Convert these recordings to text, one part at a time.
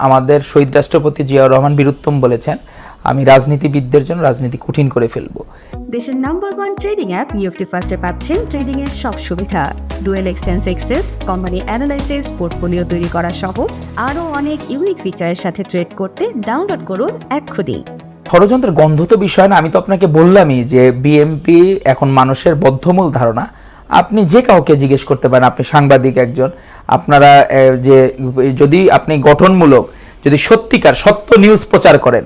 আমাদের শহীদ রাষ্ট্রপতি জিয়াউর রহমান বীরুত্তম বলেছেন আমি রাজনীতিবিদদের জন্য রাজনীতি কঠিন করে ফেলব। দেশের number one trading app UFT ফার্স্টে পাচ্ছেন ট্রেডিং এর সব সুবিধা। Dual extensive access company analysis portfolio তৈরি করা সহ আরও অনেক ইউনিক ফিচারের সাথে ট্রেড করতে ডাউনলোড করুন এক্ষুনি। ষড়যন্ত্রের গন্ধ তো বিষয় না আমি তো আপনাকে বললামই যে বিএমপি এখন মানুষের বদ্ধমূল ধারণা। আপনি যে কাউকে জিজ্ঞেস করতে পারেন, আপনি সাংবাদিক একজন, আপনারা যে, যদি আপনি গঠনমূলক, যদি সত্যিকার, সত্য নিউজ প্রচার করেন,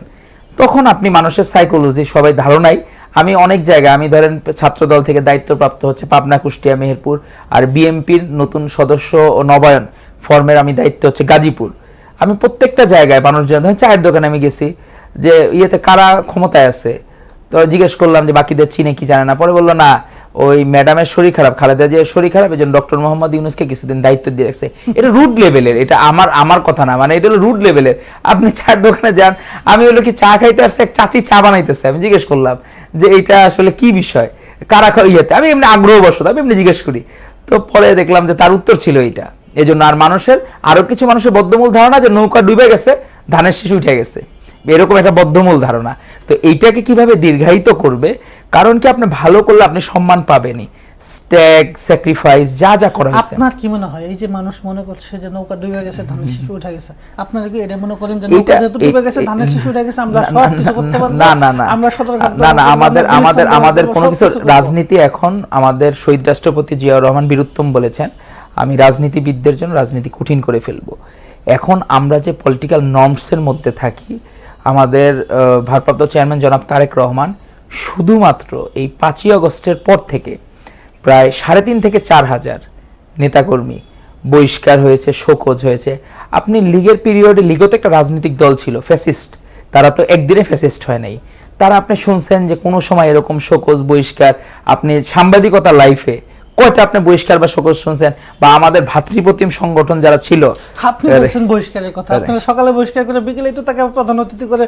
তখন আপনি মানুষের সাইকোলজি সবাই ধারণাই। আমি অনেক জায়গায়, আমি ধরেন ছাত্রদল থেকে দায়িত্বপ্রাপ্ত হচ্ছে পাবনা, কুষ্টিয়া, মেহেরপুর, আর বিএমপির নতুন সদস্য ও নবায়ন ফর্মের আমি দায়িত্ব হচ্ছে গাজীপুর। আমি প্রত্যেকটা জায়গায় মানুষজন, ধরেন চায়ের দোকানে আমি গেছি, যে ইয়েতে কারা ক্ষমতায় আছে? তো জিজ্ঞেস করলাম যে বাকিদের চিনে কি জানে না? পরে বলল, না ওই ম্যাডামের শরীর খারাপ, খালেদা যে শরীর খারাপ এই জন্য ডক্টর মোহাম্মদ ইউনুসকে কিছুদিন দায়িত্ব দিয়ে রাখছে। এটা রুট লেভেলের, এটা আমার আমার কথা না মানে এটা হলো রুট লেভেলের। আপনি চায়ের দোকানে যান, আমি হলো কি চা খাইতে আসছে, এক চাচি চা বানাইতেছে, আমি জিজ্ঞেস করলাম যে এটা আসলে কি বিষয়? কারা ইয়েতে, আমি এমনি আগ্রহবশত, আমি এমনি জিজ্ঞেস করি। তো পরে দেখলাম যে তার উত্তর ছিল এইটা। এই জন্য আর মানুষের, আরও কিছু মানুষের বদ্ধমূল ধারণা যে নৌকা ডুবে গেছে, ধানের শিশু উঠে গেছে। এরকম একটা বদ্ধমূল ধারণা। তো এইটাকে কীভাবে দীর্ঘায়িত করবে কারণ কি আপনি ভালো করলে আপনি সম্মান পাবেনই। স্ট্যাগ স্যাক্রিফাইস যা যা করা হয়েছে আপনার কি মনে হয়? এই যে মানুষ মনে করছে যে নৌকা ডুবে গেছে ধানের শিশু উঠে গেছে। আপনারা কি এটা মনে করেন যে নৌকা যেহেতু ডুবে গেছে ধানের শিশু উঠে গেছে আমরা সব কিছু করতে পারব? না না না। আমরা সতর্ক না না আমাদের আমাদের আমাদের কোনো কিছু রাজনীতি এখন আমাদের শহীদ রাষ্ট্রপতি জিয়াউর রহমান বীরুত্তম বলেছেন আমি রাজনীতিবিদদের জন্য রাজনীতি কঠিন করে ফেলব। এখন আমরা যে পলিটিক্যাল নর্মসের মধ্যে থাকি আমাদের ভারপ্রাপ্ত চেয়ারম্যান জনাব তারেক রহমান শুধুমাত্র এই পাঁচই আগস্টের পর থেকে প্রায় সাড়ে তিন থেকে চার হাজার নেতাকর্মী বহিষ্কার হয়েছে, শোকজ হয়েছে। আপনি লীগের পিরিয়ডে লিগতে তো একটা রাজনৈতিক দল ছিল, ফ্যাসিস্ট। তারা তো একদিনে ফ্যাসিস্ট হয় নাই। তারা আপনি শুনছেন যে কোনো সময় এরকম শোকজ, বহিষ্কার, আপনি সাংবাদিকতা লাইফে কয়টা আপনি বহিষ্কার বা শোকজ শুনছেন? বা আমাদের ভাতৃপ্রতিম সংগঠন যারা ছিল? আপনি বলছেন বহিষ্কারের কথা। আপনারা সকালে বহিষ্কার করে বিকেলে তো তাকে প্রধান অতিথি করে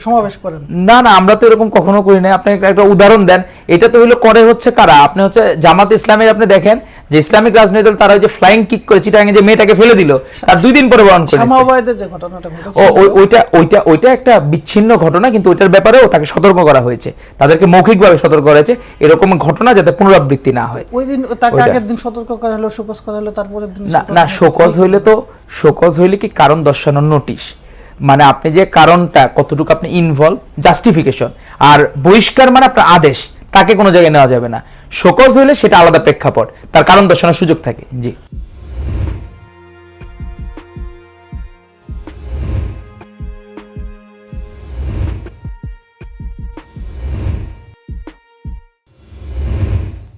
সমাবেশ করেন। না না আমরা তো এরকম কখনো করি না আপনি একটা- একটা উদাহরণ দেন। এটা তো হলো করে হচ্ছে কারা? আপনি হচ্ছে জামাত ইসলামের আপনি দেখেন যে ইসলামিক রাজনৈতিক দল তারা ওই যে ফ্লাইং কিক করে চিটাঙ্গে যে মেয়েটাকে ফেলে দিল তার দুই দিন পরে বরণ করে যে ঘটনাটা ও ওইটা ওইটা ওইটা একটা বিচ্ছিন্ন ঘটনা কিন্তু ওইটার ব্যাপারেও তাকে সতর্ক করা হয়েছে। তাদেরকে মৌখিকভাবে সতর্ক করা হয়েছে। এরকম ঘটনা যাতে পুনরাবৃত্তি না হয়। ওই দিন তাকে। আগের দিন সতর্ক করা হলো শোকজ করা হলো তারপরের দিন না না শোকজ হইলে তো শোকজ হইলে কি কারণ দর্শানোর নোটিশ মানে আপনি যে কারণটা কতটুকু আপনি ইনভলভ জাস্টিফিকেশন আর বহিষ্কার মানে আপনার আদেশ তাকে কোনো জায়গায় নেওয়া যাবে না। শোকজ হইলে সেটা আলাদা প্রেক্ষাপট। তার কারণ দর্শানোর সুযোগ থাকে। জি।